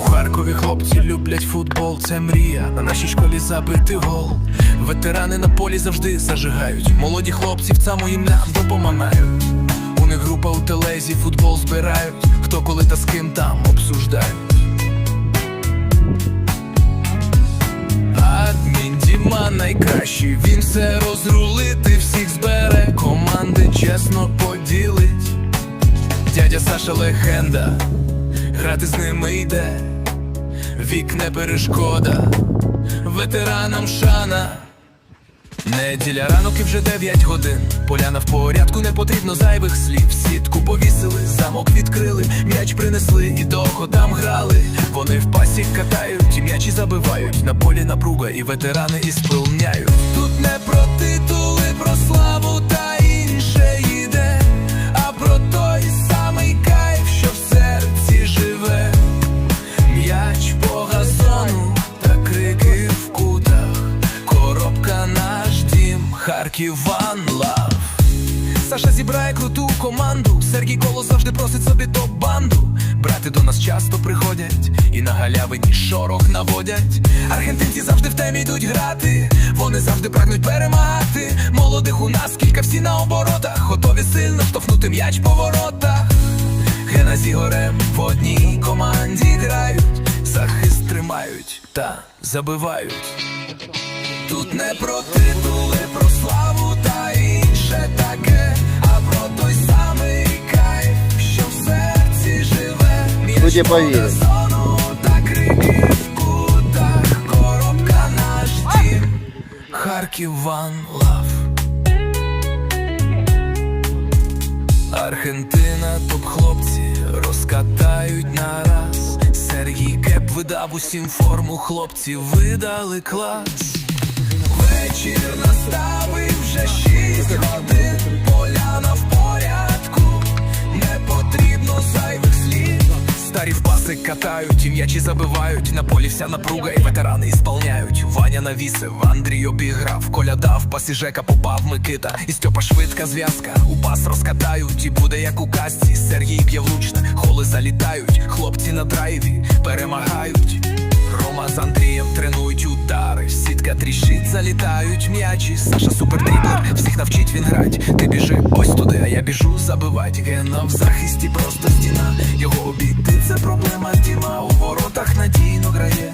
Харкові хлопці люблять футбол, це мрія. На нашій школі забити гол. Ветерани на полі завжди зажигають. Молоді хлопці в цьому їм нам допомагають. У них група у телезі, футбол збирають. Хто коли та з ким там обсуждають. Адмін Діма найкращий, він все розрулити, всіх збере, команди чесно поділить. Дядя Саша легенда, грати з ними йде, вік не перешкода, ветеранам шана. Неділя ранок і вже 9 годин. Поляна в порядку, не потрібно зайвих слів. Сітку повісили, замок відкрили, м'яч принесли і доходам грали. Вони в пасі катають, і м'ячі забивають. На полі напруга, і ветерани і Тут Харків Love Саша зібрає круту команду. Сергій Коло завжди просить собі топ банду. Брати до нас часто приходять і на галявині шорох наводять. Аргентинці завжди в темі йдуть грати. Вони завжди прагнуть перемагати. Молодих у нас кілька всі на оборотах. Готові сильно штовхнути м'яч по воротах. Гена з Ігорем в одній команді грають, захист тримають та забивають. Тут не про титули, коробка наш дім, Харків One Love. Аргентина, топ хлопці розкатають нараз. Сергій Кеп видав усім форму, хлопці видали клас. Вечір настав Старі в паси катають, і м'ячі забивають. На полі вся напруга, і ветерани ісполняють. Ваня навісив, Андрій обіграв, Коля дав, пасі Жека попав Микита. І Стьопа швидка зв'язка, у пас розкатають, і буде як у касці. Сергій б'є влучне, холи залітають, хлопці на драйві перемагають. Рома з Андрієм тренують удари, сітка тріщить, залітають м'ячі. Саша супердріблер, всіх навчить він грать. Ти біжи ось туди, а я біжу забивать. Гена в захисті просто стіна. Його обійти це проблема Діма у воротах надійно грає.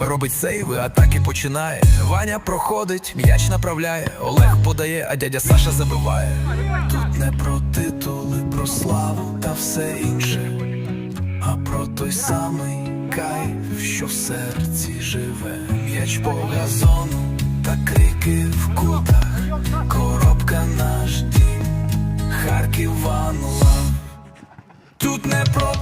Робить сейви, атаки починає. Ваня проходить, м'яч направляє. Олег подає, а дядя Саша забиває. Тут не про титули, про славу та все інше а про той самий кайф, що в серці живе, м'яч по газону та крики в кутах, коробка наш дім, Харків Love. Тут не про